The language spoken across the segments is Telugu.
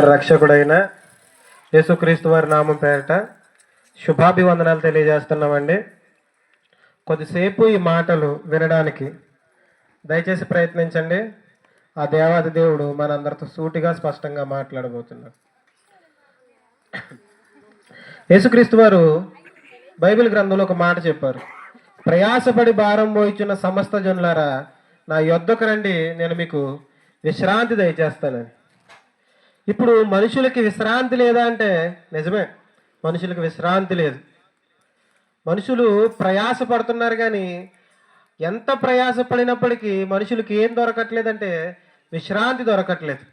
రక్షకుడైన యేసుక్రీస్తు వారి నామం పేరిట శుభాభివందనాలు తెలియజేస్తున్నామండి. కొద్దిసేపు ఈ మాటలు వినడానికి దయచేసి ప్రయత్నించండి. ఆ దేవాది దేవుడు మనందరితో సూటిగా స్పష్టంగా మాట్లాడబోతున్నాడు. యేసుక్రీస్తు వారు బైబిల్ గ్రంథంలో ఒక మాట చెప్పారు. ప్రయాసపడి భారం మోయిచున్న సమస్త జనులారా నా యొద్దకు రండి నేను మీకు విశ్రాంతి దయచేస్తానని. ఇప్పుడు మనుషులకి విశ్రాంతి లేదా అంటే నిజమే మనుషులకి విశ్రాంతి లేదు. మనుషులు ప్రయాస పడుతున్నారు కానీ ఎంత ప్రయాస పడినప్పటికీ మనుషులకి ఏం దొరకట్లేదంటే విశ్రాంతి దొరకట్లేదు.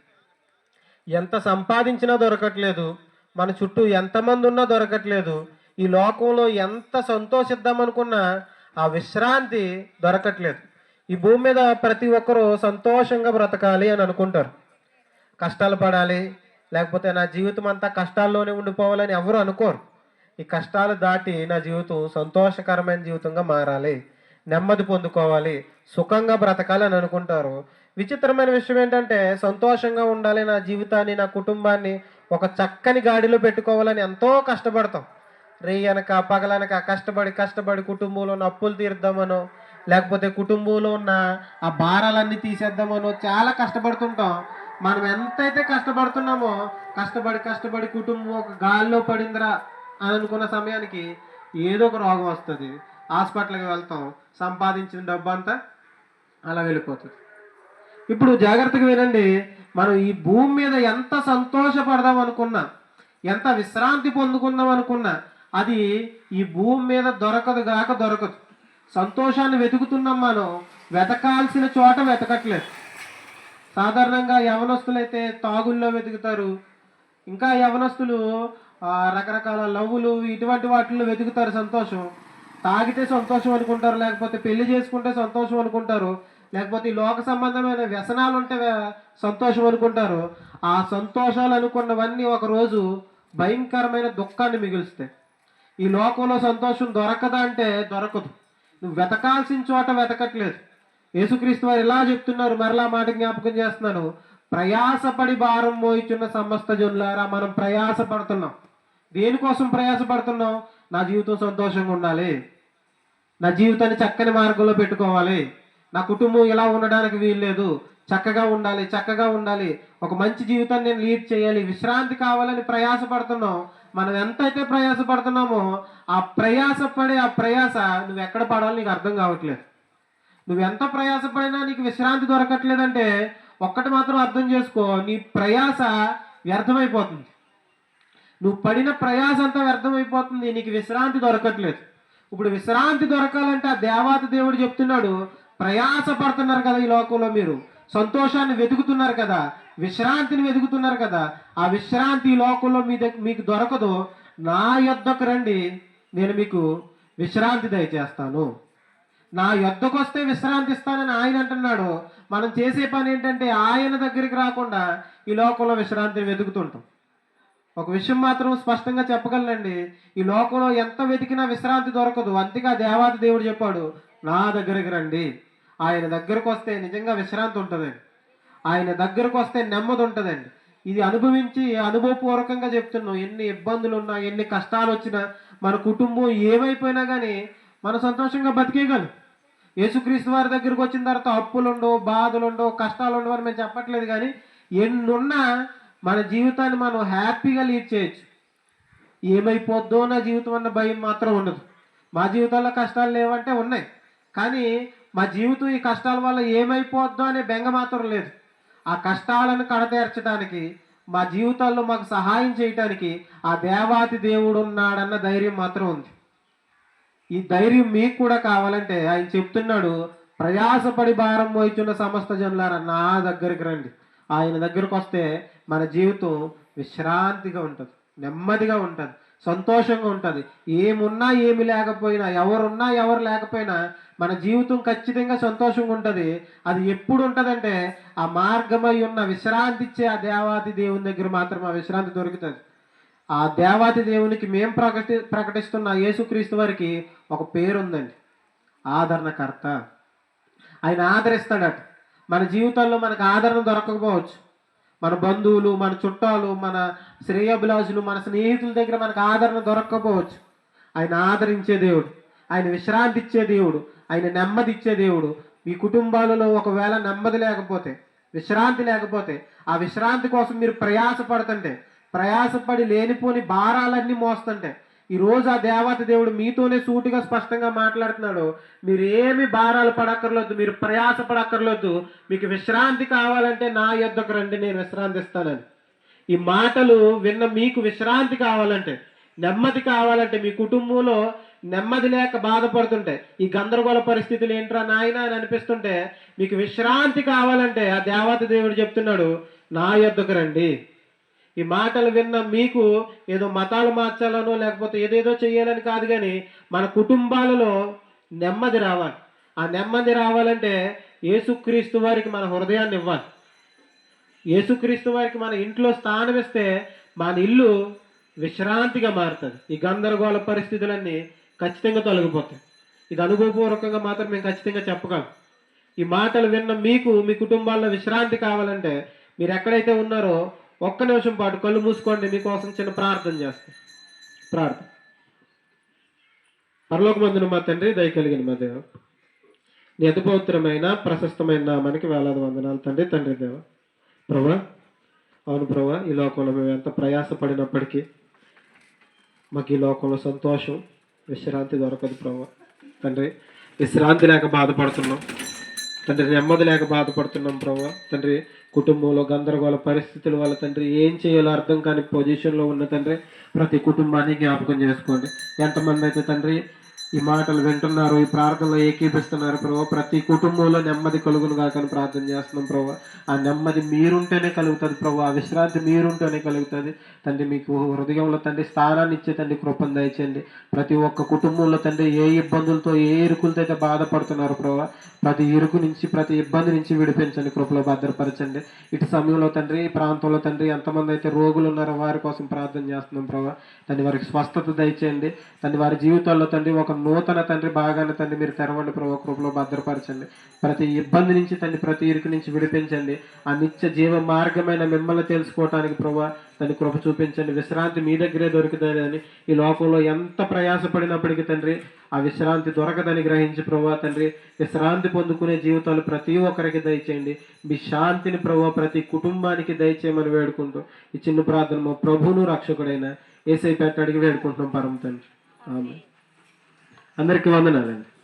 ఎంత సంపాదించినా దొరకట్లేదు మన చుట్టూ ఎంతమంది ఉన్నా దొరకట్లేదు ఈ లోకంలో ఎంత సంతోషిద్దామనుకున్నా ఆ విశ్రాంతి దొరకట్లేదు. ఈ భూమి మీద ప్రతి ఒక్కరూ సంతోషంగా బ్రతకాలి అని అనుకుంటారు. కష్టాలు పడాలి. లేకపోతే నా జీవితం అంతా కష్టాల్లోనే ఉండిపోవాలని ఎవరు అనుకోరు. ఈ కష్టాలు దాటి నా జీవితం సంతోషకరమైన జీవితంగా మారాలి. నెమ్మది పొందుకోవాలి. సుఖంగా బ్రతకాలి అని అనుకుంటారు. విచిత్రమైన విషయం ఏంటంటే సంతోషంగా ఉండాలి నా జీవితాన్ని నా కుటుంబాన్ని ఒక చక్కని గాడిలో పెట్టుకోవాలని ఎంతో కష్టపడతాం. రేయనక పగలనక కష్టపడి కష్టపడి కుటుంబంలో ఉన్న అప్పులు తీర్దామనో లేకపోతే కుటుంబంలో ఉన్న ఆ భారాలన్నీ తీసేద్దామనో చాలా కష్టపడుతుంటాం. మనం ఎంతైతే కష్టపడుతున్నామో కష్టపడి కష్టపడి కుటుంబం ఒక గాల్లో పడిందిరా అని అనుకున్న సమయానికి ఏదో ఒక రోగం వస్తుంది. హాస్పిటల్కి వెళ్తాం సంపాదించిన డబ్బు అంతా అలా వెళ్ళిపోతుంది. ఇప్పుడు జాగ్రత్తగా వినండి మనం ఈ భూమి మీద ఎంత సంతోషపడదాం అనుకున్నా ఎంత విశ్రాంతి పొందుకుందాం అనుకున్నా అది ఈ భూమి మీద దొరకదు గాక దొరకదు. సంతోషాన్ని వెతుకుతున్నాం మనం వెతకాల్సిన చోట వెతకట్లేదు. సాధారణంగా యవనస్తులైతే తాగుల్లో వెతుకుతారు. ఇంకా యవనస్తులు రకరకాల లవ్వులు ఇటువంటి వాటిల్లో వెతుకుతారు సంతోషం. తాగితే సంతోషం అనుకుంటారు లేకపోతే పెళ్ళి చేసుకుంటే సంతోషం అనుకుంటారు లేకపోతే ఈ లోక సంబంధమైన వ్యసనాలు ఉంటే సంతోషం అనుకుంటారు. ఆ సంతోషాలు అనుకున్నవన్నీ ఒకరోజు భయంకరమైన దుఃఖాన్ని మిగులుస్తాయి. ఈ లోకంలో సంతోషం దొరకదా అంటే దొరకదు. నువ్వు వెతకాల్సిన చోట వెతకట్లేదు. యేసుక్రీస్తు వారు ఇలా చెప్తున్నారు? మరలా మాట జ్ఞాపకం చేస్తున్నాను. ప్రయాసపడి భారం మోయిచున్న సమస్త జనులారా మనం ప్రయాస పడుతున్నాం దేనికోసం ప్రయాస పడుతున్నాం నా జీవితం సంతోషంగా ఉండాలి. నా జీవితాన్ని చక్కని మార్గంలో పెట్టుకోవాలి. నా కుటుంబం ఇలా ఉండడానికి వీల్లేదు. చక్కగా ఉండాలి చక్కగా ఉండాలి. ఒక మంచి జీవితాన్ని నేను లీడ్ చేయాలి. విశ్రాంతి కావాలని ప్రయాస పడుతున్నాం మనం ఎంతైతే ప్రయాస పడుతున్నామో ఆ ప్రయాస పడే ఆ ప్రయాస నువ్వు ఎక్కడ పడాలో నీకు అర్థం కావట్లేదు. నువ్వు ఎంత ప్రయాసపడినా నీకు విశ్రాంతి దొరకట్లేదంటే ఒక్కటి మాత్రం అర్థం చేసుకో నీ ప్రయాస వ్యర్థమైపోతుంది. నువ్వు పడిన ప్రయాస అంతా వ్యర్థమైపోతుంది నీకు విశ్రాంతి దొరకట్లేదు. ఇప్పుడు విశ్రాంతి దొరకాలంటే ఆ దేవాత దేవుడు చెప్తున్నాడు ప్రయాస పడుతున్నారు కదా ఈ లోకంలో మీరు సంతోషాన్ని వెతుకుతున్నారు కదా విశ్రాంతిని వెతుకుతున్నారు కదా ఆ విశ్రాంతి ఈ లోకంలో మీ దగ్గర మీకు దొరకదు. నా యొద్దకు రండి నేను మీకు విశ్రాంతి దయచేస్తాను. నా యొద్దకు వస్తే విశ్రాంతి ఇస్తానని ఆయన అంటున్నాడు. మనం చేసే పని ఏంటంటే ఆయన దగ్గరికి రాకుండా ఈ లోకంలో విశ్రాంతిని వెతుకుతుంటాం. ఒక విషయం మాత్రం స్పష్టంగా చెప్పగలనండి. ఈ లోకంలో ఎంత వెతికినా విశ్రాంతి దొరకదు. అంతేగా దేవాది దేవుడు చెప్పాడు నా దగ్గరికి రండి. ఆయన దగ్గరకు వస్తే నిజంగా విశ్రాంతి ఉంటుందండి. ఆయన దగ్గరకు వస్తే నెమ్మది ఉంటుందండి. ఇది అనుభవించి అనుభవపూర్వకంగా చెప్తున్నాం. ఎన్ని ఇబ్బందులు ఉన్నా ఎన్ని కష్టాలు వచ్చినా మన కుటుంబం ఏమైపోయినా కానీ మనం సంతోషంగా బతికేయగలం. యేసుక్రీస్తు వారి దగ్గరికి వచ్చిన తర్వాత అప్పులుండో బాధలుండో కష్టాలుండవు అని మేము చెప్పట్లేదు కానీ ఎన్నున్నా మన జీవితాన్ని మనం హ్యాపీగా లీడ్ చేయొచ్చు. ఏమైపోద్దో నా జీవితం అన్న భయం మాత్రం ఉండదు. మా జీవితాల్లో కష్టాలు లేవంటే ఉన్నాయి. కానీ మా జీవితం ఈ కష్టాల వల్ల ఏమైపోద్దో అనే బెంగ మాత్రం లేదు. ఆ కష్టాలను కడతేర్చడానికి మా జీవితాల్లో మాకు సహాయం చేయటానికి ఆ దేవాతి దేవుడు ఉన్నాడన్న ధైర్యం మాత్రం ఉంది. ఈ ధైర్యం మీకు కూడా కావాలంటే ఆయన చెప్తున్నాడు ప్రయాసపడి భారం మోయిచున్న సమస్త జనులారా నా దగ్గరికి రండి. ఆయన దగ్గరకు వస్తే మన జీవితం విశ్రాంతిగా ఉంటుంది నెమ్మదిగా ఉంటుంది సంతోషంగా ఉంటుంది. ఏమున్నా ఏమి లేకపోయినా ఎవరున్నా ఎవరు లేకపోయినా మన జీవితం ఖచ్చితంగా సంతోషంగా ఉంటుంది. అది ఎప్పుడు ఉంటుందంటే ఆ మార్గమై ఉన్న విశ్రాంతి ఇచ్చే ఆ దేవాది దేవుని దగ్గర మాత్రం ఆ విశ్రాంతి దొరుకుతుంది. ఆ దేవాతి దేవునికి మేము ప్రకటి ప్రకటిస్తున్న యేసుక్రీస్తు వారికి ఒక పేరు ఉందండి ఆదరణకర్త. ఆయన ఆదరిస్తాడట. మన జీవితంలో మనకు ఆదరణ దొరకకపోవచ్చు. మన బంధువులు మన చుట్టాలు మన శ్రేయభిలాషులు మన స్నేహితుల దగ్గర మనకు ఆదరణ దొరక్కపోవచ్చు. ఆయన ఆదరించే దేవుడు. ఆయన విశ్రాంతి ఇచ్చే దేవుడు. ఆయన నెమ్మది ఇచ్చే దేవుడు. మీ కుటుంబాలలో ఒకవేళ నెమ్మది లేకపోతే విశ్రాంతి లేకపోతే ఆ విశ్రాంతి కోసం మీరు ప్రయాసపడుతుంటే ప్రయాసపడి లేనిపోని భారాలన్నీ మోస్తుంటే ఈ రోజు ఆ దేవత దేవుడు మీతోనే సూటిగా స్పష్టంగా మాట్లాడుతున్నాడు. మీరు ఏమి భారాలు పడక్కర్లేదు మీరు ప్రయాస పడక్కర్లేదు మీకు విశ్రాంతి కావాలంటే నా యొద్దకు రండి నేను విశ్రాంతి ఇస్తానని ఈ మాటలు విన్న మీకు విశ్రాంతి కావాలంటే నెమ్మది కావాలంటే మీ కుటుంబంలో నెమ్మది లేక బాధపడుతుంటే ఈ గందరగోళ పరిస్థితులు ఏంట్రా నాయన అని అనిపిస్తుంటే మీకు విశ్రాంతి కావాలంటే ఆ దేవత దేవుడు చెప్తున్నాడు నా యొద్దకు రండి. ఈ మాటలు విన్న మీకు ఏదో మతాలు మార్చాలనో లేకపోతే ఏదేదో చేయాలని కాదు కానీ మన కుటుంబాలలో నెమ్మది రావాలి. ఆ నెమ్మది రావాలంటే యేసుక్రీస్తు వారికి మన హృదయాన్ని ఇవ్వాలి. యేసుక్రీస్తు వారికి మన ఇంట్లో స్థానం ఇస్తే మన ఇల్లు విశ్రాంతిగా మారుతుంది. ఈ గందరగోళ పరిస్థితులన్నీ ఖచ్చితంగా తొలగిపోతాయి. ఇది అనుభవపూర్వకంగా మాత్రం మేము ఖచ్చితంగా చెప్పగలం. ఈ మాటలు విన్న మీకు మీ కుటుంబాల్లో విశ్రాంతి కావాలంటే మీరు ఎక్కడైతే ఉన్నారో ఒక్క నిమిషం పాటు కళ్ళు మూసుకోండి మీకోసం చిన్న ప్రార్థన చేస్తాం. ప్రార్థన. పరలోకమందున మా తండ్రి దయకలిగిన మా దేవ. నీ అతిపవిత్రమైన ప్రశస్తమైన నామానికి వేలాది వందనాలు తండ్రి తండ్రి దేవ. ప్రభా అవును ప్రభా ఈ లోకంలో మేము ఎంత ప్రయాసపడినప్పటికీ మాకు ఈ లోకంలో సంతోషం విశ్రాంతి దొరకదు ప్రభా. తండ్రి విశ్రాంతి లేక బాధపడుతున్నాం. తండ్రి నెమ్మది లేక బాధపడుతున్నాం ప్రభా. తండ్రి కుటుంబంలో గందరగోళ పరిస్థితుల వల్ల తండ్రి ఏం చేయాలో అర్థం కాని పొజిషన్లో ఉన్న తండ్రి ప్రతి కుటుంబాన్ని జ్ఞాపకం చేసుకోండి. ఎంతమంది అయితే తండ్రి ఈ మాటలు వింటున్నారు ఈ ప్రార్థనలో ఏకీపిస్తున్నారు ప్రభు. ప్రతి కుటుంబంలో నెమ్మది కలుగును కాకని ప్రార్థన చేస్తున్నాం ప్రభు. ఆ నెమ్మది మీరుంటేనే కలుగుతుంది ప్రభు. ఆ విశ్రాంతి మీరుంటేనే కలుగుతుంది. తండ్రి మీకు హృదయంలో తండ్రి స్థానాన్ని ఇచ్చే తండ్రి కృపను దయచేయండి. ప్రతి ఒక్క కుటుంబంలో తండ్రి ఏ ఇబ్బందులతో ఏ ఇరుకులతో అయితే బాధపడుతున్నారు ప్రభు ప్రతి ఇరుకు నుంచి ప్రతి ఇబ్బంది నుంచి విడిపించండి. కృపలో భద్రపరచండి. ఇటు సమయంలో తండ్రి ఈ ప్రాంతంలో తండ్రి ఎంతమంది అయితే రోగులు ఉన్నారో వారి కోసం ప్రార్థన చేస్తున్నాం ప్రభు. తండ్రి వారికి స్వస్థత దయచేయండి. తండ్రి వారి జీవితాల్లో తండ్రి ఒక నూతన తండ్రి బాగానే తండ్రి మీరు తెరవండి ప్రభు కృపలో భద్రపరచండి. ప్రతి ఇబ్బంది నుంచి తండ్రి ప్రతి ఇరుకు నుంచి విడిపించండి. ఆ నిత్య జీవ మార్గమైన మిమ్మల్ని తెలుసుకోవటానికి ప్రభు తండ్రి కృప చూపించండి. విశ్రాంతి మీ దగ్గరే దొరుకుతుందని ఈ లోకంలో ఎంత ప్రయాసపడినప్పటికీ తండ్రి ఆ విశ్రాంతి దొరకదని గ్రహించి ప్రభా తండ్రి విశ్రాంతి పొందుకునే జీవితాలు ప్రతి ఒక్కరికి దయచేయండి. మీ శాంతిని ప్రభా ప్రతి కుటుంబానికి దయచేయమని వేడుకుంటూ ఈ చిన్న ప్రార్థన ప్రభును రక్షకుడైన ఏసై పెట్ట అడిగి వేడుకుంటున్నాం పరమ తండ్రి. ఆమె అందరికీ వందనాలండి.